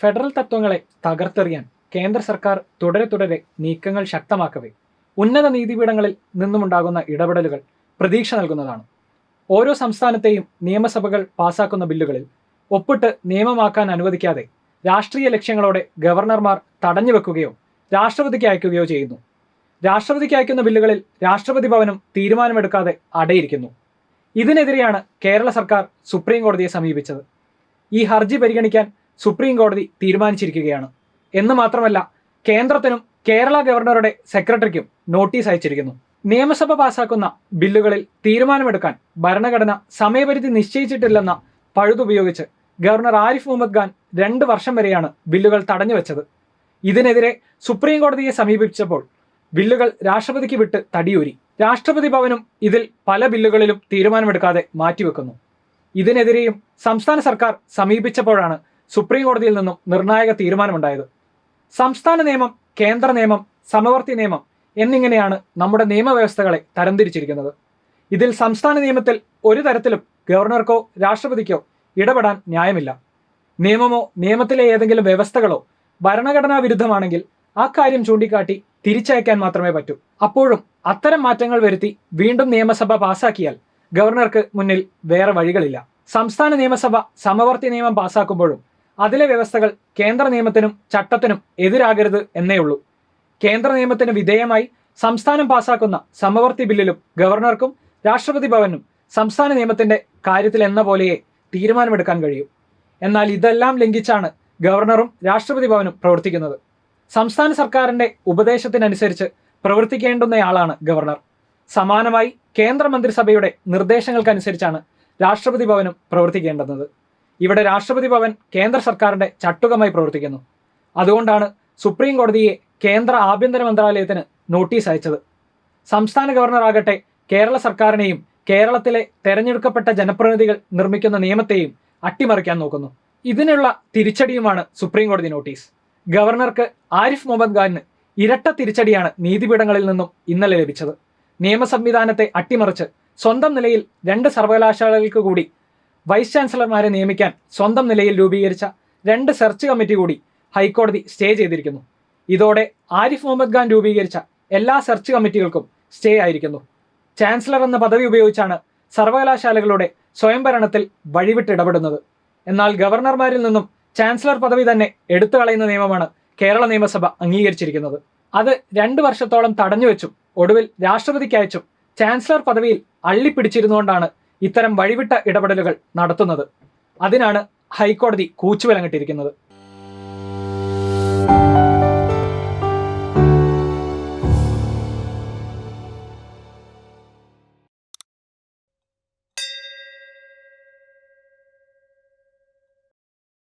Federal തത്വങ്ങളെ തകർത്തെറിയാൻ കേന്ദ്ര സർക്കാർ തുടരെ തുടരെ നീക്കങ്ങൾ ശക്തമാക്കവേ. ഉന്നത നീതിപീഠങ്ങളിൽ നിന്നുമുണ്ടാകുന്ന ഇടപെടലുകൾ പ്രതീക്ഷ നൽകുന്നതാണ്. ഓരോ സംസ്ഥാനത്തെയും നിയമസഭകൾ പാസാക്കുന്ന ബില്ലുകളിൽ ഒപ്പിട്ട് നിയമമാക്കാൻ അനുവദിക്കാതെ രാഷ്ട്രീയ ലക്ഷ്യങ്ങളോടെ ഗവർണർമാർ തടഞ്ഞു വെക്കുകയോ രാഷ്ട്രപതിക്ക് അയക്കുകയോ ചെയ്യുന്നു. രാഷ്ട്രപതിക്ക് അയക്കുന്ന ബില്ലുകളിൽ രാഷ്ട്രപതി ഭവനും തീരുമാനമെടുക്കാതെ അടയിരിക്കുന്നു. ഇതിനെതിരെയാണ് കേരള സർക്കാർ സുപ്രീം കോടതിയെ സമീപിച്ചത്. ഈ ഹർജി പരിഗണിക്കാൻ സുപ്രീം കോടതി തീരുമാനിച്ചിരിക്കുകയാണ്. എന്ന് മാത്രമല്ല കേന്ദ്രത്തിനും കേരള ഗവർണറുടെ സെക്രട്ടറിക്കും നോട്ടീസ് അയച്ചിരിക്കുന്നു. നിയമസഭ പാസാക്കുന്ന ബില്ലുകളിൽ തീരുമാനമെടുക്കാൻ ഭരണഘടന സമയപരിധി നിശ്ചയിച്ചിട്ടില്ലെന്ന പഴുതുപയോഗിച്ച് ഗവർണർ ആരിഫ് മുഹമ്മദ് ഖാൻ രണ്ട് വർഷം വരെയാണ് ബില്ലുകൾ തടഞ്ഞു വെച്ചത് ഇതിനെതിരെ സുപ്രീം കോടതിയെ സമീപിച്ചപ്പോൾ ബില്ലുകൾ രാഷ്ട്രപതിക്ക് വിട്ട് തടിയൂരി. രാഷ്ട്രപതി ഭവനും ഇതിൽ പല ബില്ലുകളിലും തീരുമാനമെടുക്കാതെ മാറ്റിവെക്കുന്നു. ഇതിനെതിരെയും സംസ്ഥാന സർക്കാർ സമീപിച്ചപ്പോഴാണ് സുപ്രീം കോടതിയിൽ നിന്നും നിർണായക തീരുമാനമുണ്ടായത്. സംസ്ഥാന നിയമം കേന്ദ്ര നിയമം സമവർത്തി നിയമം എന്നിങ്ങനെയാണ് നമ്മുടെ നിയമവ്യവസ്ഥകളെ തരംതിരിച്ചിരിക്കുന്നത്. ഇതിൽ സംസ്ഥാന നിയമത്തിൽ ഒരു തരത്തിലും ഗവർണർക്കോ രാഷ്ട്രപതിക്കോ ഇടപെടാൻ ന്യായമില്ല. നിയമമോ നിയമത്തിലെ ഏതെങ്കിലും വ്യവസ്ഥകളോ ഭരണഘടനാ വിരുദ്ധമാണെങ്കിൽ ആ കാര്യം ചൂണ്ടിക്കാട്ടി തിരിച്ചയക്കാൻ മാത്രമേ പറ്റൂ. അപ്പോഴും അത്തരം മാറ്റങ്ങൾ വരുത്തി വീണ്ടും നിയമസഭ പാസാക്കിയാൽ ഗവർണർക്ക് മുന്നിൽ വേറെ വഴികളില്ല. സംസ്ഥാന നിയമസഭ സമവർത്തി നിയമം പാസാക്കുമ്പോഴും അതിലെ വ്യവസ്ഥകൾ കേന്ദ്ര നിയമത്തിനും ചട്ടത്തിനും എതിരാകരുത് എന്നേ ഉള്ളൂ. കേന്ദ്ര നിയമത്തിന് വിധേയമായി സംസ്ഥാനം പാസാക്കുന്ന സമവർത്തി ബില്ലിലും ഗവർണർക്കും രാഷ്ട്രപതി ഭവനും സംസ്ഥാന നിയമത്തിന്റെ കാര്യത്തിൽ എന്ന പോലെയേ തീരുമാനമെടുക്കാൻ കഴിയൂ. എന്നാൽ ഇതെല്ലാം ലംഘിച്ചാണ് ഗവർണറും രാഷ്ട്രപതി ഭവനും പ്രവർത്തിക്കുന്നത്. സംസ്ഥാന സർക്കാരിന്റെ ഉപദേശത്തിനനുസരിച്ച് പ്രവർത്തിക്കേണ്ടുന്നയാളാണ് ഗവർണർ. സമാനമായി കേന്ദ്രമന്ത്രിസഭയുടെ നിർദ്ദേശങ്ങൾക്കനുസരിച്ചാണ് രാഷ്ട്രപതി ഭവനും പ്രവർത്തിക്കേണ്ടുന്നത്. ഇവിടെ രാഷ്ട്രപതി ഭവൻ കേന്ദ്ര സർക്കാരിന്റെ ചട്ടുകമായി പ്രവർത്തിക്കുന്നു. അതുകൊണ്ടാണ് സുപ്രീം കോടതിയെ കേന്ദ്ര ആഭ്യന്തര മന്ത്രാലയത്തിന് നോട്ടീസ് അയച്ചത്. സംസ്ഥാന ഗവർണറാകട്ടെ കേരള സർക്കാരിനെയും കേരളത്തിലെ തെരഞ്ഞെടുക്കപ്പെട്ട ജനപ്രതിനിധികൾ നിർമ്മിക്കുന്ന നിയമത്തെയും അട്ടിമറിക്കാൻ നോക്കുന്നു. ഇതിനുള്ള തിരിച്ചടിയുമാണ് സുപ്രീം കോടതി നോട്ടീസ്. ഗവർണർക്ക് ആരിഫ് മുഹമ്മദ് ഖാനിന് ഇരട്ട തിരിച്ചടിയാണ് നീതിപീഠങ്ങളിൽ നിന്നും ഇന്നലെ ലഭിച്ചത്. നിയമ സംവിധാനത്തെ അട്ടിമറിച്ച് സ്വന്തം നിലയിൽ രണ്ട് സർവകലാശാലകൾക്ക് കൂടി വൈസ് ചാൻസലർമാരെ നിയമിക്കാൻ സ്വന്തം നിലയിൽ രൂപീകരിച്ച രണ്ട് സെർച്ച് കമ്മിറ്റി കൂടി ഹൈക്കോടതി സ്റ്റേ ചെയ്തിരിക്കുന്നു. ഇതോടെ ആരിഫ് മുഹമ്മദ് ഖാൻ രൂപീകരിച്ച എല്ലാ സെർച്ച് കമ്മിറ്റികൾക്കും സ്റ്റേ ആയിരിക്കുന്നു. ചാൻസലർ എന്ന പദവി ഉപയോഗിച്ചാണ് സർവകലാശാലകളുടെ സ്വയംഭരണത്തിൽ വഴിവിട്ട് ഇടപെടുന്നത് എന്നാൽ ഗവർണർമാരിൽ നിന്നും ചാൻസലർ പദവി തന്നെ എടുത്തു കളയുന്ന നിയമമാണ് കേരള നിയമസഭ അംഗീകരിച്ചിരിക്കുന്നത്. അത് രണ്ട് വർഷത്തോളം തടഞ്ഞുവെച്ചും ഒടുവിൽ രാഷ്ട്രപതിക്ക് അയച്ചും ചാൻസലർ പദവിയിൽ അള്ളിപ്പിടിച്ചിരുന്നുകൊണ്ടാണ് ഇത്തരം വഴിവിട്ട ഇടപെടലുകൾ നടത്തുന്നത്. അതിനാണ് ഹൈക്കോടതി കൂച്ചുവിലങ്ങിട്ടിരിക്കുന്നത്.